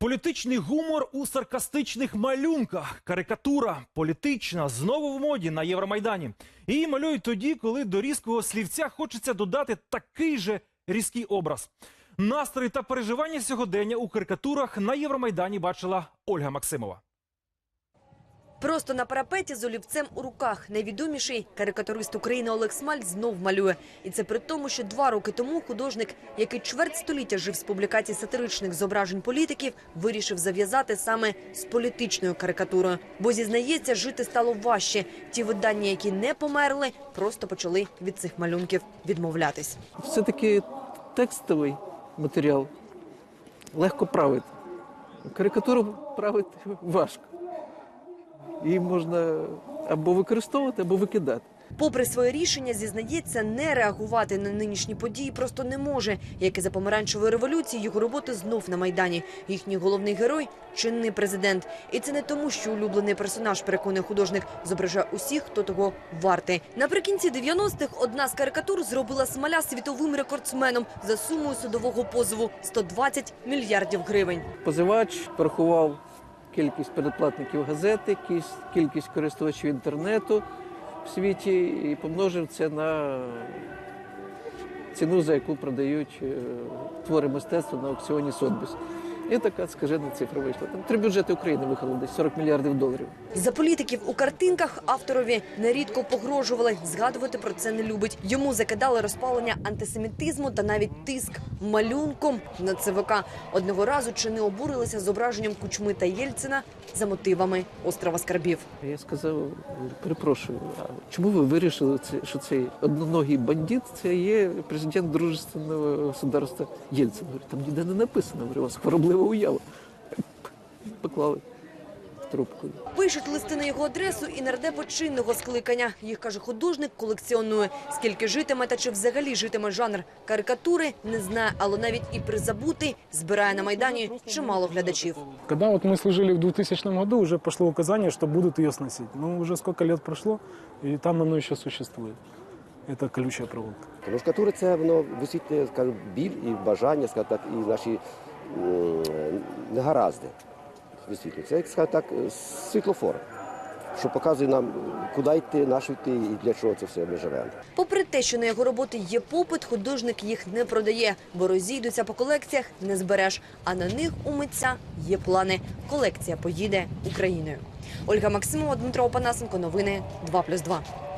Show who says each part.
Speaker 1: Політичний гумор у саркастичних малюнках. Карикатура політична знову в моді на Євромайдані. Її малюють тоді, коли до різкого слівця хочеться додати такий же різкий образ. Настрої та переживання сьогодення у карикатурах на Євромайдані бачила Ольга Максимова.
Speaker 2: Просто на парапеті з олівцем у руках найвідоміший карикатурист України Олег Смаль знов малює. І це при тому, що два роки тому художник, який чверть століття жив з публікацій сатиричних зображень політиків, вирішив зав'язати саме з політичною карикатурою. Бо зізнається, жити стало важче. Ті видання, які не померли, просто почали від цих малюнків відмовлятись.
Speaker 3: все-таки текстовий матеріал легко правити. Карикатуру правити важко. Її можна або використовувати, або викидати.
Speaker 2: Попри своє рішення, зізнається, не реагувати на нинішні події просто не може. Як і за помаранчевої революції, його роботи знов на майдані. Їхній головний герой чинний президент. І це не тому, що улюблений персонаж, переконує художник, зображає усіх, хто того вартий. Наприкінці 90-х одна з карикатур зробила смоля світовим рекордсменом за сумою судового позову 120 мільярдів гривень.
Speaker 3: Позивач порахував кількість передплатників газети, кількість- користувачів інтернету в світі і помножив це на ціну, за яку продають е, твори мистецтва на аукціоні Сотбіс. І така скажена цифра вийшла. Там три бюджети України виходили десь 40 мільярдів доларів.
Speaker 2: За політиків у картинках авторові нерідко погрожували. Згадувати про це не любить. Йому закидали розпалення антисемітизму та навіть тиск малюнком на ЦВК. Одного разу чи не обурилися зображенням Кучми та Єльцина за мотивами острова скарбів.
Speaker 3: Я сказав, перепрошую, а чому ви вирішили, що цей одноногий бандит це є президент дружественного государства Єльцин? Говорю, там ніде не написано, говорю, у вас хвороблива уява. Поклали трубкою.
Speaker 2: Пишуть листи на його адресу і нардепо чинного скликання. Їх каже художник колекціонує. Скільки житиме та чи взагалі житиме жанр карикатури, не знає, але навіть і призабути збирає на майдані чимало глядачів.
Speaker 4: Когда вот мы служили в 2000 году, уже пошло указание, что будут ее сносить. Ну, уже сколько лет прошло, и там оно еще существует. Это колючая проволока.
Speaker 5: Карикатури це воно висвітлює скажімо, біль і бажання, скажімо так, і наші негаразди висвітлює. Це, як скажімо так, світлофор, що показує нам, куди йти, на що йти і для чого це все ми живемо.
Speaker 2: Попри те, що на його роботи є попит, художник їх не продає, бо розійдуться по колекціях не збереш. А на них у митця є плани. Колекція поїде Україною. Ольга Максимова, Дмитро Опанасенко. Новини 2+,2.